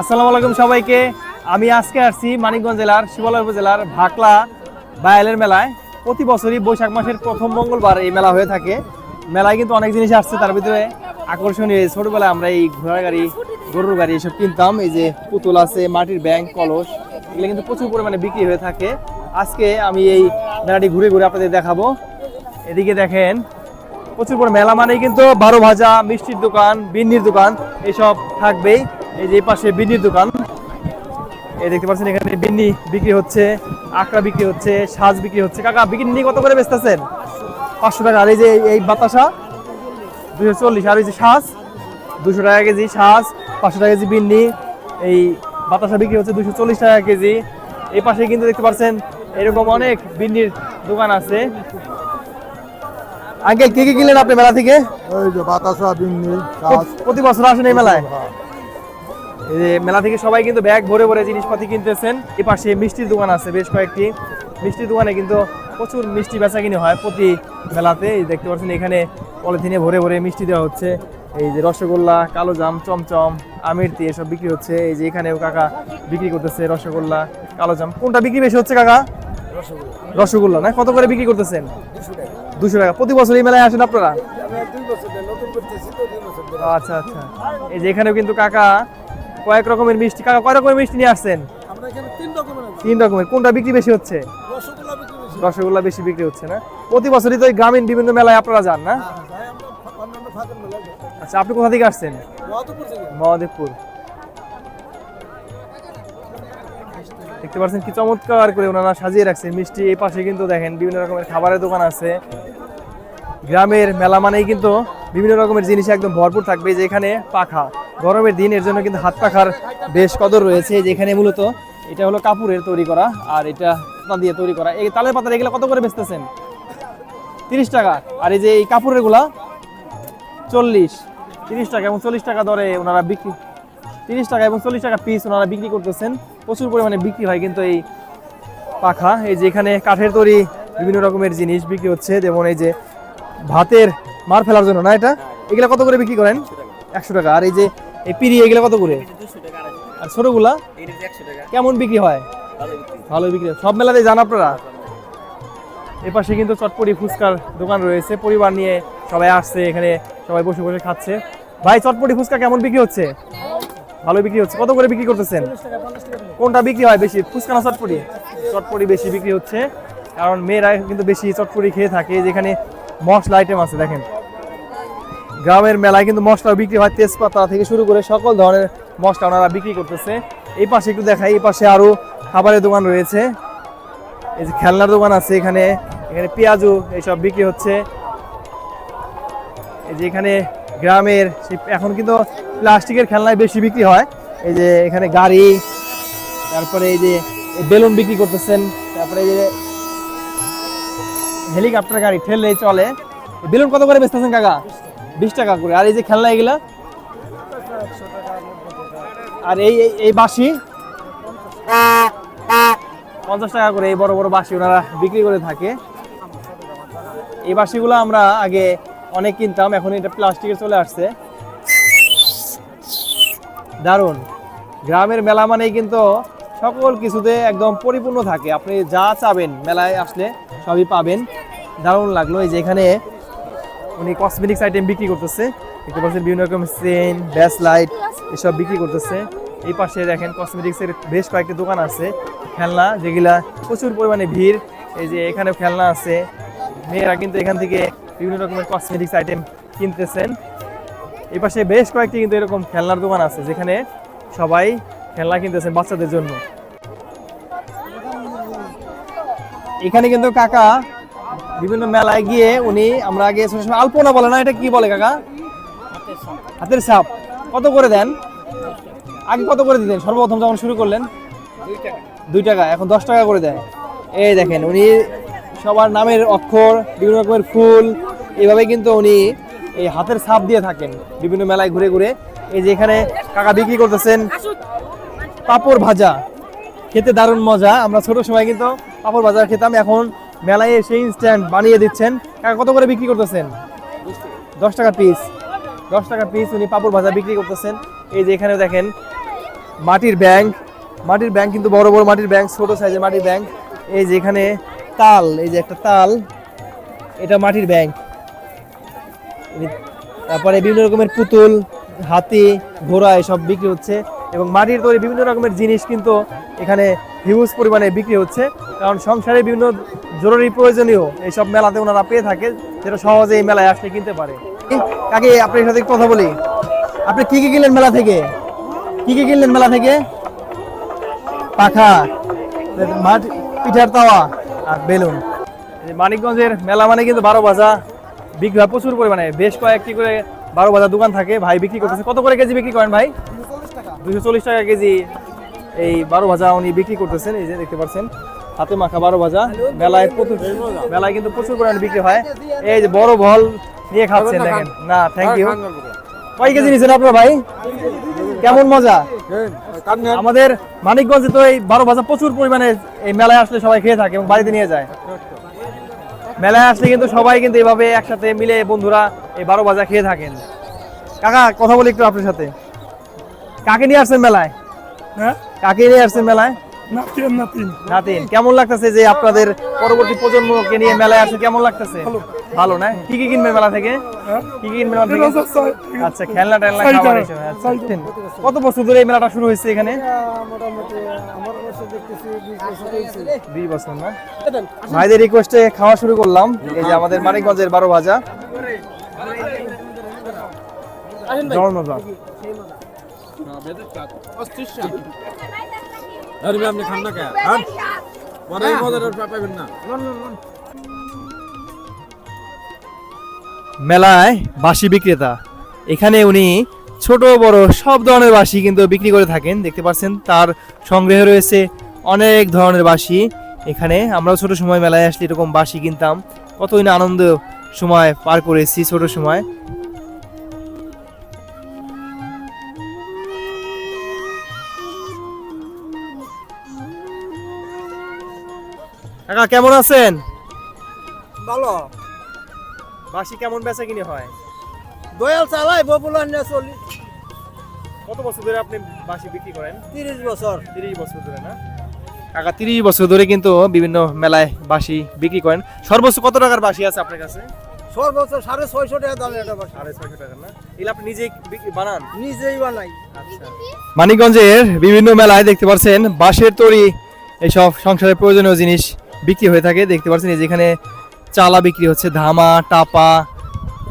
আসসালামু আলাইকুম সবাইকে। আমি আজকে আসছি মানিকগঞ্জ জেলার শিবালয় উপজেলার ভাকলা বায়ালের মেলায়। প্রতি বছরই বৈশাখ মাসের প্রথম মঙ্গলবার এই মেলা হয়ে থাকে। মেলায় কিন্তু অনেক জিনিস আসছে, তার ভিতরে আকর্ষণীয় ছোটবেলায় আমরা এই ঘোড়ার গাড়ি, গরুর গাড়ি এসব কিনতাম। এই যে পুতুল আছে, মাটির ব্যাংক কলস, এগুলো কিন্তু প্রচুর পরিমাণে বিক্রি হয়ে থাকে। আজকে আমি এই মেলাটি ঘুরে ঘুরে আপনাদের দেখাবো। এদিকে দেখেন, প্রচুর পরিমাণে মেলা মানেই কিন্তু বারো ভাজা, মিষ্টির দোকান, বিন্নির দোকান, এসব থাকবেই। এই যে পাশে বিন্নির দোকান। এই দেখতে পাচ্ছেন এখানে বিন্নি বিক্রি হচ্ছে আকড়া বিক্রি হচ্ছে সাজ বিক্রি হচ্ছে। কাকা বিক্রি কত করে বেচতেছেন? পাঁচশো টাকা। আর এই যে এই বাতাসা দুশো চল্লিশ। আর এই যে সাজ দুশো টাকা কেজি সাজ পাঁচশো টাকা কেজি বিন্নি। এই বাতাসা বিক্রি হচ্ছে দুশো চল্লিশ টাকা কেজি। এই পাশে কিন্তু দেখতে পাচ্ছেন এরকম অনেক বিন্নির দোকান আছে। আঙ্কেল কি কি কিনলেন আপনি মেলা থেকে? ওই যে বাতাসা বিন্নি প্রতি- প্রতি বছর আসেন এই মেলায়? মেলা থেকে সবাই কিন্তু ব্যাগ ভরে ভরে জিনিসপাতি কিনতেছেন। এই পাশে মিষ্টির দোকান আছে বেশ কয়েকটি। মিষ্টির দোকানে কিন্তু প্রচুর মিষ্টি বেচা কিনে হয় প্রতি মেলাতে। দেখতে পাচ্ছেন এখানে পলিথিনে ভরে ভরে মিষ্টি দেওয়া হচ্ছে। এই যে রসগোল্লা কালো জাম চমচম আমিরতি এসব বিক্রি হচ্ছে। এই যে এখানেও কাকা বিক্রি করতেছে রসগোল্লা কালো জাম। কোনটা বিক্রি বেশি হচ্ছে কাকা? রসগোল্লা। না কত করে বিক্রি করতেছেন? দুশো টাকা। প্রতি বছর এই মেলায় আসেন আপনারা? আচ্ছা আচ্ছা। এই যে এখানেও কিন্তু কাকা কয়েক রকমের মিষ্টি। কাকা কয় রকমের মিষ্টি নিয়ে আসছেন? তিন রকমের কোনটা বিক্রি বেশি হচ্ছে? রসগোল্লা বেশি বিক্রি হচ্ছে না? প্রতি বছরই তো গ্রামীণ বিভিন্ন মেলায় আপনারা যান না? মেলা যাই। আচ্ছা আপনি কোথা থেকে আসছেন? মহাদেবপুর। দেখতে পাচ্ছেন কি চমৎকার করে ওনারা সাজিয়ে রাখছে। মিষ্টি এই পাশে কিন্তু দেখেন বিভিন্ন রকমের খাবারের দোকান আছে। গ্রামের মেলা মানেই কিন্তু বিভিন্ন রকমের জিনিস একদম ভরপুর থাকবে যে এখানে পাখা। গরমের দিন, এর জন্য কিন্তু হাত পাখার বেশ কদর রয়েছে। যেখানে মূলত এটা হলো কাপড়ের তৈরি করা আর এটা পাতা দিয়ে তৈরি করা। এই তালের পাতা এগুলো কত করে বেচতেছেন? তিরিশ টাকা। আর এই যে এই কাপড়েরগুলা চল্লিশ। তিরিশ টাকা এবং চল্লিশ টাকা দরে ওনারা বিক্রি তিরিশ টাকা এবং চল্লিশ টাকা পিস ওনারা বিক্রি করতেছেন। প্রচুর পরিমাণে বিক্রি হয় কিন্তু এই পাখা। এই যে এখানে কাঠের তৈরি বিভিন্ন রকমের জিনিস বিক্রি হচ্ছে। যেমন এই যে ভাতের মার ফেলার জন্য না এটা? এগুলা কত করে বিক্রি করেন? একশো টাকা। আর এই যে এই পিড়ি এগুলা কত করে? আর ছোটগুলা? কেমন বিক্রি হয়? ভালো বিক্রি। সব মেলাতে যান আপনারা? এপাশে কিন্তু চটপটি ফুচকার দোকান রয়েছে। পরিবার নিয়ে সবাই আসছে এখানে সবাই বসে বসে খাচ্ছে। ভাই চটপটি ফুচকা কেমন বিক্রি হচ্ছে? ভালো বিক্রি হচ্ছে। কত করে বিক্রি করতেছেন? কোনটা বিক্রি হয় বেশি? ফুচকা না চটপটি? চটপটি বেশি বিক্রি হচ্ছে। কারণ মেয়েরা কিন্তু বেশি চটপটি খেয়ে থাকে। যেখানে মশলা আইটেম আছে দেখেন। গ্রামের মেলায় কিন্তু মশলা বিক্রি হয়, তেজপাতা থেকে শুরু করে সকল ধরনের মশলা ওনারা বিক্রি করতেছে। এই পাশে একটু দেখাই, এই পাশে আরও খাবারের দোকান রয়েছে। এই যে খেলনার দোকান আছে এখানে এখানে পেঁয়াজু এইসব বিক্রি হচ্ছে। এই যে এখানে গ্রামের এখন কিন্তু প্লাস্টিকের খেলনায় বেশি বিক্রি হয়। এই যে এখানে গাড়ি, তারপরে এই যে বেলুন বিক্রি করতেছেন, তারপরে এই যে হেলিকপ্টার গাড়ি, ঠেললেই চলে। বেলুন কত করে বেচতেছেন কাকা? বিশ টাকা করে। আর এই যে খেলনা এগুলা? আর এই, এই- বাঁশি? পঞ্চাশ টাকা করে এই বড় বড় বাঁশি ওনারা বিক্রি করে থাকে। এই বাঁশিগুলো আমরা আগে অনেক কিনতাম, এখন এটা প্লাস্টিকে চলে আসছে। দারুণ। গ্রামের মেলা মানেই কিন্তু সকল কিছুতে একদম পরিপূর্ণ থাকে। আপনি যা চাবেন, মেলায় আসলে সবই পাবেন। দারুণ লাগল। এই যে এখানে উনি কসমেটিক্স আইটেম বিক্রি করতেছে। দেখতে পাচ্ছেন বিভিন্ন রকম চেন ব্যাস লাইট এসব বিক্রি করতেছে। এই পাশে দেখেন কসমেটিক্সের বেশ কয়েকটি দোকান আছে। খেলনা যেগুলা প্রচুর পরিমাণে ভিড়। এই যে এখানে খেলনা আছে। মেয়েরা কিন্তু এখান থেকে বিভিন্ন রকমের কসমেটিক্স আইটেম কিনতেছেন। এই পাশে বেশ কয়েকটি কিন্তু এরকম খেলনার দোকান আছে, যেখানে সবাই খেলনা কিনতেছেন বাচ্চাদের জন্য। এখানে কিন্তু কাকা বিভিন্ন মেলায় গিয়ে উনি আমরা আগে আলপনা বলে না, এটা কি বলে কাকা? হাতের সাপ। কত করে দেন? আগে কত করে দিতেন? সর্বপ্রথম যখন শুরু করলেন? দুই টাকা। এখন দশ টাকা করে দেয়। এই দেখেন, উনি সবার নামের অক্ষর, বিভিন্ন রকমের ফুল এইভাবে কিন্তু উনি এই হাতের ছাপ দিয়ে থাকেন বিভিন্ন মেলায় ঘুরে ঘুরে। এই যে এখানে কাকা বিক্রি করতেছেন পাপড় ভাজা। খেতে দারুণ মজা। আমরা ছোট সময় কিন্তু পাপড় ভাজা খেতাম, এখন মেলায় এসে ইনস্ট্যান্ট বানিয়ে দিচ্ছেন। কত করে বিক্রি করতেছেন? দশ টাকা পিস দশ টাকা পিস উনি পাপড় ভাজা বিক্রি করতেছেন। এই যে এখানে দেখেন, মাটির ব্যাংক মাটির ব্যাংক কিন্তু বড় বড় মাটির ব্যাংক ছোট সাইজের মাটির ব্যাংক এই যে এখানে তাল, এই যে একটা তাল, এটা মাটির ব্যাংক তারপরে বিভিন্ন রকমের পুতুল, হাতি, ঘোড়া, এসব বিক্রি হচ্ছে। এবং মাটির তৈরি বিভিন্ন রকমের জিনিস কিন্তু এখানে হিউজ পরিমাণে বিক্রি হচ্ছে। কারণ সংসারে বিভিন্ন জরুরি প্রয়োজনীয় এইসব মেলাতে ওনারা পেয়ে থাকে, যেটা সহজে এই মেলায় আসলে কিনতে পারে। কাকে, আপনার সাথে কথা বলি। আপনি কি কি কিনলেন মেলা থেকে? কি কি কিনলেন মেলা থেকে? পাখা, মাঠ, পিঠার তাওয়া আর বেলুন। মানিকগঞ্জের মেলা মানে কিন্তু বারো বাজা বিক্রি হয় প্রচুর পরিমাণে। বেশ কয়েকটি করে বারো বাজার দোকান থাকে, ভাই বিক্রি করতেছে। কত করে কেজি বিক্রি করেন ভাই? দুশো চল্লিশ টাকা কেজি। এই বারো ভাজা উনি বিক্রি করতেছেন, এই যে দেখতে পাচ্ছেন, হাতে মাখা বারো ভাজা, মেলায় প্রচুর মেলায় কিন্তু প্রচুর পরিমাণে বিক্রি হয়। এই যে বড় বল নিয়ে খাচ্ছেন, দেখেন। না থ্যাংক ইউ কয় কেজি নিয়েছেন আপনার ভাই? কেমন মজা? আমাদের মানিকগঞ্জে তো এই বারো ভাজা প্রচুর পরিমাণে এই মেলায় আসলে সবাই খেয়ে থাকে এবং বাড়িতে নিয়ে যায়। মেলায় আসলে কিন্তু সবাই কিন্তু এভাবে একসাথে মিলে বন্ধুরা এই বারো ভাজা খেয়ে থাকেন। কাকা, কথা বলি একটু আপনার সাথে। কাকে নিয়ে আসছেন মেলায়? হ্যাঁ? কাকে নিয়ে আসছেন মেলায়? নাতিন নাতিন। নাতিন কেমন লাগতেছে যে আপনাদের পরবর্তী প্রজন্মকে নিয়ে মেলায় আসে কেমন লাগতেছে? ভালো। না? কি কি কিনবে মেলা থেকে? হ্যাঁ? কি কি কিনবে মেলা থেকে? আচ্ছা খেলনা টেলনা খাবার এসব, আচ্ছা। কত বছর ধরে এই মেলাটা শুরু হয়েছে এখানে? দুই বছর না? ভাইদের রিকোয়েস্টে খাওয়া শুরু করলাম। এই যে আমাদের মানিকগঞ্জের বারো ভাজা। জল মজা। আপনি খান না খান। পরে পাবেন না। মেলায় বাঁশি বিক্রেতা। এখানে উনি ছোট বড় সব ধরনের বাঁশি কিন্তু বিক্রি করে থাকেন। দেখতে পাচ্ছেন তার সংগ্রহে রয়েছে অনেক ধরনের বাঁশি। এখানে আমরাও ছোট সময় মেলায় আসলে এরকম বাঁশি কিনতাম। কতই না আনন্দ সময় পার করেছি ছোট সময়। কাকা কেমন আছেন? ভালো। বাসি কেমন বেচা কিনে হয়? দয়াল চালাই বপুলার নিয়ে চলি। কত বছর ধরে আপনি বাঁশি বিক্রি করেন? তিরিশ বছর। তিরিশ বছর ধরে না? কাকা তিরিশ বছর ধরে কিন্তু বিভিন্ন মেলায় বাঁশি বিক্রি করেন। সর্বোচ্চ কত টাকার বাঁশি আছে আপনার কাছে? সর্বোচ্চ সাড়ে ছয়শো টাকা দাম এটা বাসা। সাড়ে ছয়শো টাকা না? এগুলো আপনি নিজেই বিক্রি বানান? নিজেই বানাই। আচ্ছা। মানিকগঞ্জের বিভিন্ন মেলায় দেখতে পাচ্ছেন বাঁশের তৈরি এইসব সংসারের প্রয়োজনীয় জিনিস। বিক্রি হয়ে থাকে। দেখতে পাচ্ছেন এই যেখানে চালা বিক্রি হচ্ছে ধামা টাপা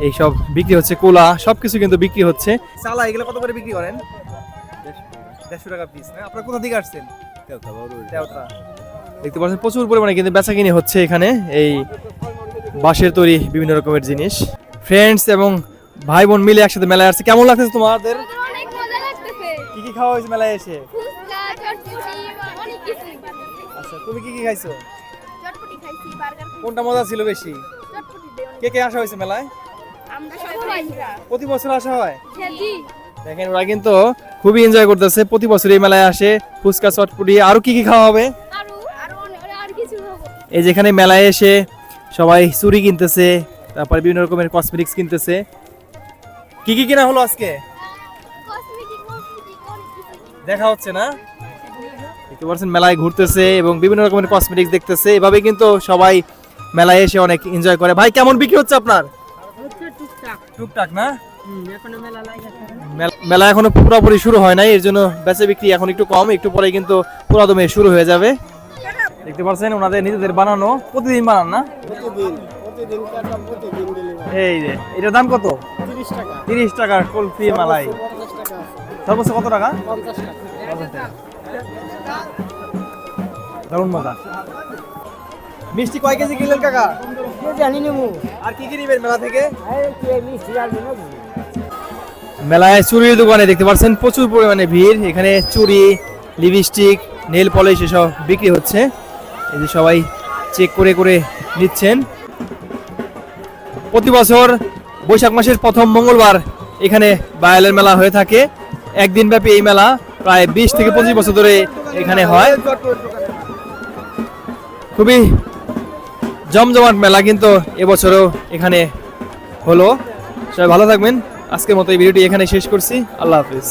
এইসব বিক্রি হচ্ছে কোলা সবকিছু কিন্তু বিক্রি হচ্ছে। চালা এগুলো কত করে বিক্রি করেন? দেড়শো টাকা পিস না? আপনার কোথা থেকে আসছেন? দেখতে পাচ্ছেন প্রচুর পরিমাণে কিন্তু বেচা কিনে হচ্ছে এখানে। এই বাঁশের তৈরি বিভিন্ন রকমের জিনিস। ফ্রেন্ডস এবং ভাই বোন মিলে একসাথে মেলায় আসছে। কেমন লাগতেছে তোমাদের? অনেক মজা লাগতেছে। কি কি খাওয়া হয়েছে মেলায় এসে? ফুচকা চটপটি অনেক কিছু আচ্ছা তুমি কি কি খাইছো? কোনটা মজা ছিল বেশি? কে কে আসা হয়েছে মেলায়? প্রতি বছর আসা হয়? দেখেন, ওরা কিন্তু খুবই এনজয় করতেছে। প্রতি বছর এই মেলায় আসে, ফুচকা, চটপুটি। আরও কি কি খাওয়া হবে? এই যেখানে মেলায় এসে সবাই চুরি কিনতেছে, তারপরে বিভিন্ন রকমের কসমেটিক্স কিনতেছে। কি কি কিনা হলো আজকে? দেখা হচ্ছে না? দেখতে পাচ্ছেন, মেলায় ঘুরতেছে এবং বিভিন্ন রকমের কসমেটিক্স দেখতেছে। এভাবে কিন্তু সবাই মেলায় এসে অনেক এনজয় করে। ভাই কেমন বিক্রি হচ্ছে আপনার? টুকটাক। না? মেলা এখনও পুরোপুরি শুরু হয় নাই এর জন্য বেচা বিক্রি এখন একটু কম একটু পরে কিন্তু পুরাদমে শুরু হয়ে যাবে। দেখতে পাচ্ছেন ওনাদের নিজেদের বানানো প্রতিদিন বানান না? প্রতিদিন প্রতিদিন কাটা প্রতিদিন ডেলিভারি এই যে এটার দাম কত? তিরিশ টাকা। কুলফি মালাই। সর্বোচ্চ কত টাকা। পঞ্চাশ টাকা। দারুণ মজা। মিষ্টি কয় কেজি কিনলেন কাকা? জানি নেব। আর কি কি নিবেন মেলা থেকে? মিষ্টি মেলায় চুরির দোকানে দেখতে পাচ্ছেন প্রচুর পরিমাণে ভিড়। এখানে চুরি লিপস্টিক নেল পলিশ এসব বিক্রি হচ্ছে। এই যে সবাই চেক করে করে নিচ্ছেন। প্রতি বছর বৈশাখ মাসের প্রথম মঙ্গলবার এখানে বায়ালের মেলা হয়ে থাকে। একদিন ব্যাপী এই মেলা প্রায় বিশ থেকে পঁচিশ বছর ধরে এখানে হয়। খুবই জমজমাট মেলা কিন্তু এবছরও এখানে হলো। সবাই ভালো থাকবেন। আজকের মতো এই ভিডিওটি এখানে শেষ করছি। আল্লাহ হাফিজ।